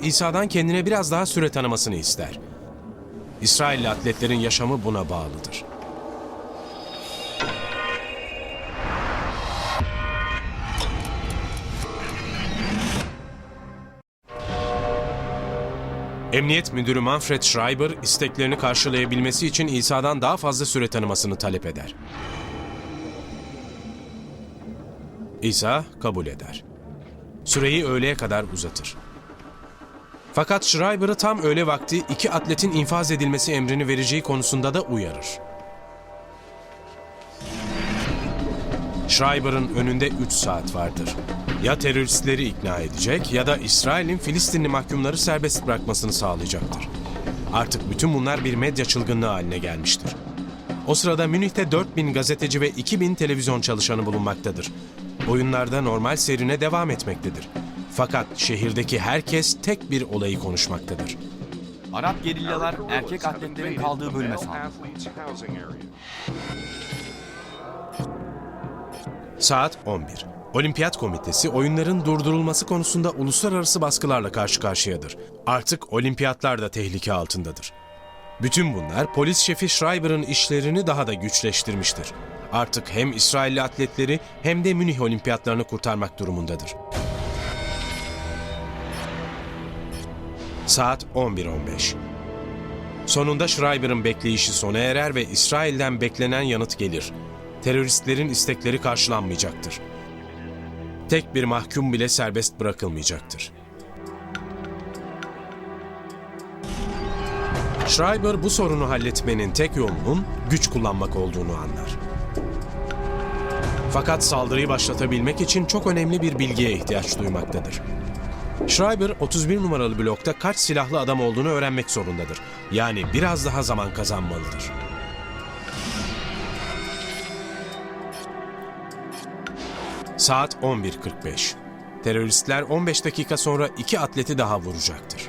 İsa'dan kendine biraz daha süre tanımasını ister. İsrailli atletlerin yaşamı buna bağlıdır. Emniyet Müdürü Manfred Schreiber isteklerini karşılayabilmesi için İsa'dan daha fazla süre tanımasını talep eder. İsa kabul eder. Süreyi öğleye kadar uzatır. Fakat Schreiber'ı tam öğle vakti iki atletin infaz edilmesi emrini vereceği konusunda da uyarır. Schreiber'ın önünde 3 saat vardır. Ya teröristleri ikna edecek ya da İsrail'in Filistinli mahkumları serbest bırakmasını sağlayacaktır. Artık bütün bunlar bir medya çılgınlığı haline gelmiştir. O sırada Münih'te 4000 gazeteci ve 2000 televizyon çalışanı bulunmaktadır. Oyunlarda normal serine devam etmektedir. Fakat şehirdeki herkes tek bir olayı konuşmaktadır. Arap gerillalar erkek atletlerin kaldığı bölüme saldırdı. Saat 11. Olimpiyat Komitesi oyunların durdurulması konusunda uluslararası baskılarla karşı karşıyadır. Artık olimpiyatlar da tehlike altındadır. Bütün bunlar polis şefi Schreiber'ın işlerini daha da güçleştirmiştir. Artık hem İsrailli atletleri hem de Münih olimpiyatlarını kurtarmak durumundadır. Saat 11.15. Sonunda Schreiber'ın bekleyişi sona erer ve İsrail'den beklenen yanıt gelir. Teröristlerin istekleri karşılanmayacaktır. Tek bir mahkum bile serbest bırakılmayacaktır. Schreiber bu sorunu halletmenin tek yolunun güç kullanmak olduğunu anlar. Fakat saldırıyı başlatabilmek için çok önemli bir bilgiye ihtiyaç duymaktadır. Schreiber 31 numaralı blokta kaç silahlı adam olduğunu öğrenmek zorundadır. Yani biraz daha zaman kazanmalıdır. Saat 11.45. Teröristler 15 dakika sonra iki atleti daha vuracaktır.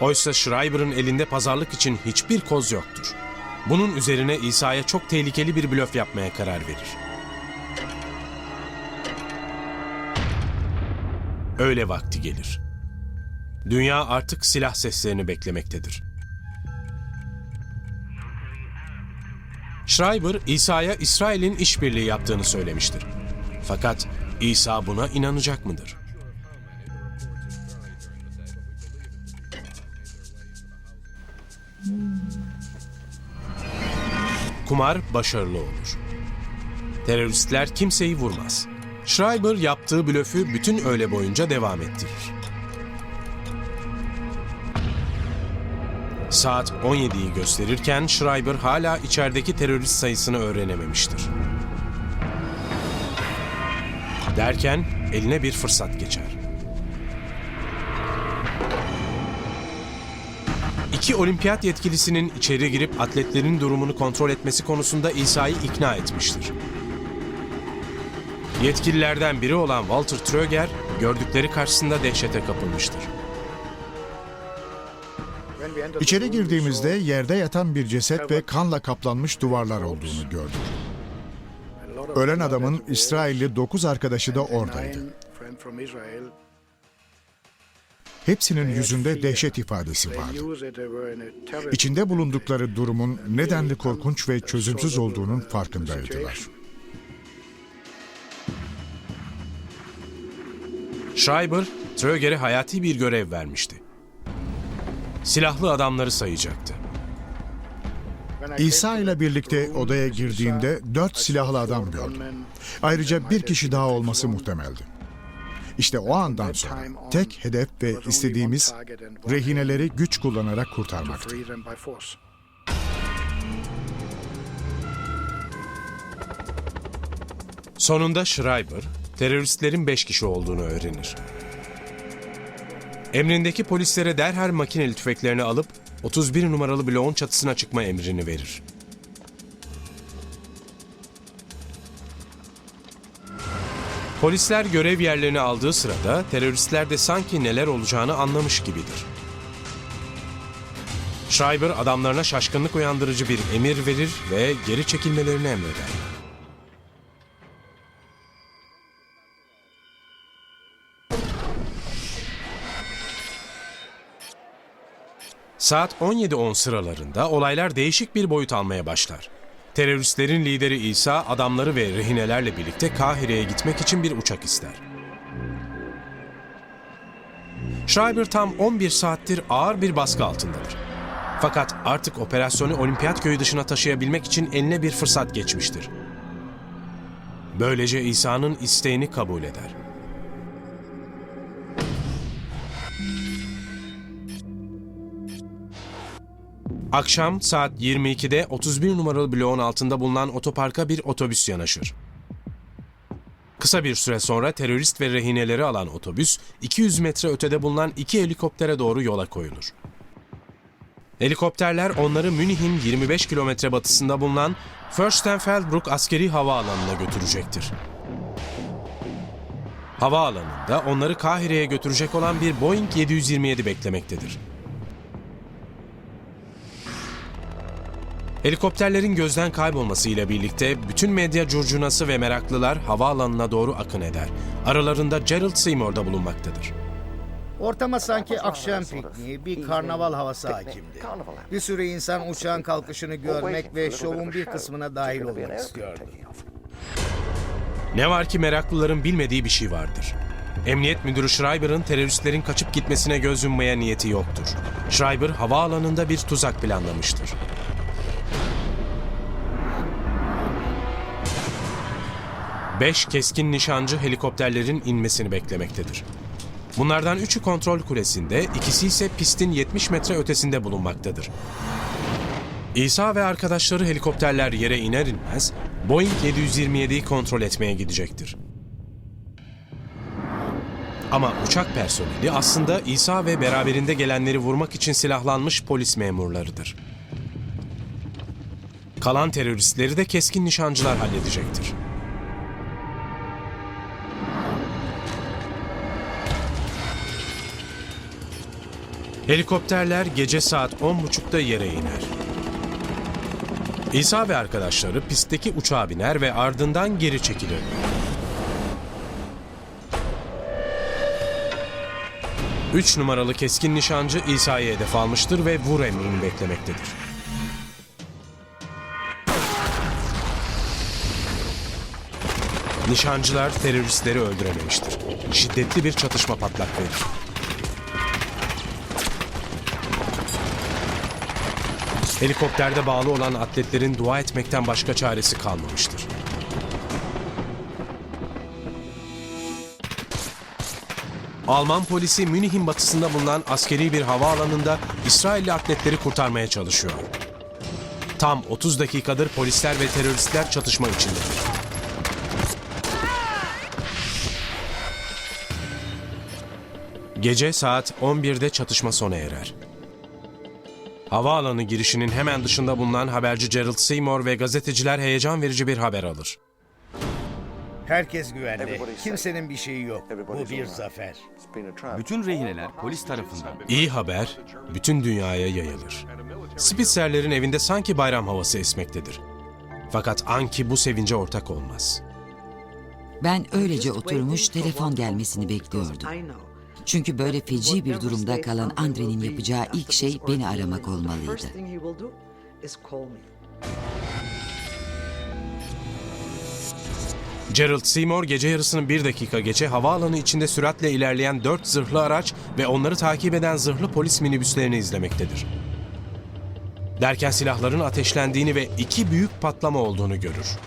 Oysa Schreiber'ın elinde pazarlık için hiçbir koz yoktur. Bunun üzerine İsa'ya çok tehlikeli bir blöf yapmaya karar verir. Öğle vakti gelir. Dünya artık silah seslerini beklemektedir. Schreiber, İsa'ya İsrail'in işbirliği yaptığını söylemiştir. Fakat İsa buna inanacak mıdır? Kumar başarılı olur. Teröristler kimseyi vurmaz. Schreiber yaptığı blöfü bütün öğle boyunca devam ettirir. Saat 17'yi gösterirken Schreiber hala içerideki terörist sayısını öğrenememiştir. Derken eline bir fırsat geçer. İki olimpiyat yetkilisinin içeri girip atletlerin durumunu kontrol etmesi konusunda İsa'yı ikna etmiştir. Yetkililerden biri olan Walter Tröger, gördükleri karşısında dehşete kapılmıştır. İçeri girdiğimizde yerde yatan bir ceset ve kanla kaplanmış duvarlar olduğunu gördük. Ölen adamın İsrailli dokuz arkadaşı da oradaydı. Hepsinin yüzünde dehşet ifadesi vardı. İçinde bulundukları durumun nedenli korkunç ve çözümsüz olduğunun farkındaydılar. Schreiber, Tröger'e hayati bir görev vermişti. Silahlı adamları sayacaktı. İsa ile birlikte odaya girdiğimde dört silahlı adam gördüm. Ayrıca bir kişi daha olması muhtemeldi. İşte o andan sonra tek hedef ve istediğimiz rehineleri güç kullanarak kurtarmaktı. Sonunda Schreiber, teröristlerin beş kişi olduğunu öğrenir. Emrindeki polislere derhal makineli tüfeklerini alıp 31 numaralı bloğun çatısına çıkma emrini verir. Polisler görev yerlerini aldığı sırada teröristler de sanki neler olacağını anlamış gibidir. Schreiber adamlarına şaşkınlık uyandırıcı bir emir verir ve geri çekilmelerini emreder. Saat 17.10 sıralarında olaylar değişik bir boyut almaya başlar. Teröristlerin lideri İsa adamları ve rehinelerle birlikte Kahire'ye gitmek için bir uçak ister. Schreiber tam 11 saattir ağır bir baskı altındadır. Fakat artık operasyonu Olimpiyat köyü dışına taşıyabilmek için eline bir fırsat geçmiştir. Böylece İsa'nın isteğini kabul eder. Akşam saat 22'de 31 numaralı bloğun altında bulunan otoparka bir otobüs yanaşır. Kısa bir süre sonra terörist ve rehineleri alan otobüs 200 metre ötede bulunan iki helikoptere doğru yola koyulur. Helikopterler onları Münih'in 25 kilometre batısında bulunan Fürstenfeldbruck askeri havaalanına götürecektir. Havaalanında onları Kahire'ye götürecek olan bir Boeing 727 beklemektedir. Helikopterlerin gözden kaybolmasıyla birlikte bütün medya curcunası ve meraklılar havaalanına doğru akın eder. Aralarında Gerald Seymour da bulunmaktadır. Ortama sanki akşam pikniği, bir karnaval havası hakimdi. Bir sürü insan uçağın kalkışını görmek ve şovun bir kısmına dahil olmak istiyordu. Ne var ki meraklıların bilmediği bir şey vardır. Emniyet müdürü Schreiber'ın teröristlerin kaçıp gitmesine göz yummaya niyeti yoktur. Schreiber havaalanında bir tuzak planlamıştır. Beş keskin nişancı helikopterlerin inmesini beklemektedir. Bunlardan üçü kontrol kulesinde, ikisi ise pistin 70 metre ötesinde bulunmaktadır. İsa ve arkadaşları helikopterler yere iner inmez Boeing 727'yi kontrol etmeye gidecektir. Ama uçak personeli aslında İsa ve beraberinde gelenleri vurmak için silahlanmış polis memurlarıdır. Kalan teröristleri de keskin nişancılar halledecektir. Helikopterler gece saat 10.30'da yere iner. İsa ve arkadaşları pistteki uçağa biner ve ardından geri çekilir. Üç numaralı keskin nişancı İsa'yı hedef almıştır ve vur emrini beklemektedir. Nişancılar teröristleri öldürememiştir. Şiddetli bir çatışma patlak verir. Helikopterde bağlı olan atletlerin dua etmekten başka çaresi kalmamıştır. Alman polisi Münih'in batısında bulunan askeri bir havaalanında İsrailli atletleri kurtarmaya çalışıyor. Tam 30 dakikadır polisler ve teröristler çatışma içindedir. Gece saat 11'de çatışma sona erer. Havaalanı girişinin hemen dışında bulunan haberci Gerald Seymour ve gazeteciler heyecan verici bir haber alır. Herkes güvende. Kimsenin bir şeyi yok. Bu bir zafer. Bütün rehineler polis tarafından İyi haber bütün dünyaya yayılır. Spitzerlerin evinde sanki bayram havası esmektedir. Fakat Anki bu sevince ortak olmaz. Ben öylece oturmuş telefon gelmesini bekliyordum. Çünkü böyle feci bir durumda kalan Andre'nin yapacağı ilk şey beni aramak olmalıydı. Gerald Seymour gece yarısının bir dakika geçe havaalanı içinde süratle ilerleyen dört zırhlı araç ve onları takip eden zırhlı polis minibüslerini izlemektedir. Derken silahların ateşlendiğini ve iki büyük patlama olduğunu görür.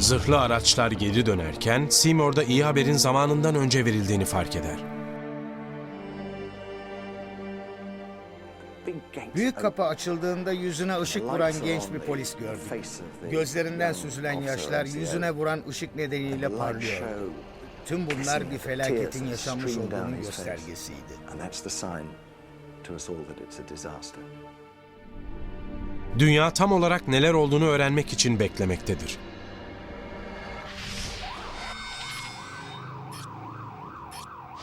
Zırhlı araçlar geri dönerken Seymour da iyi haberin zamanından önce verildiğini fark eder. Büyük kapı açıldığında yüzüne ışık vuran genç bir polis gördüm. Gözlerinden süzülen yaşlar yüzüne vuran ışık nedeniyle parlıyor. Tüm bunlar bir felaketin yaşanmış olduğunun göstergesiydi. Dünya tam olarak neler olduğunu öğrenmek için beklemektedir.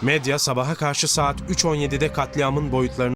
Medya sabaha karşı saat 3.17'de katliamın boyutlarını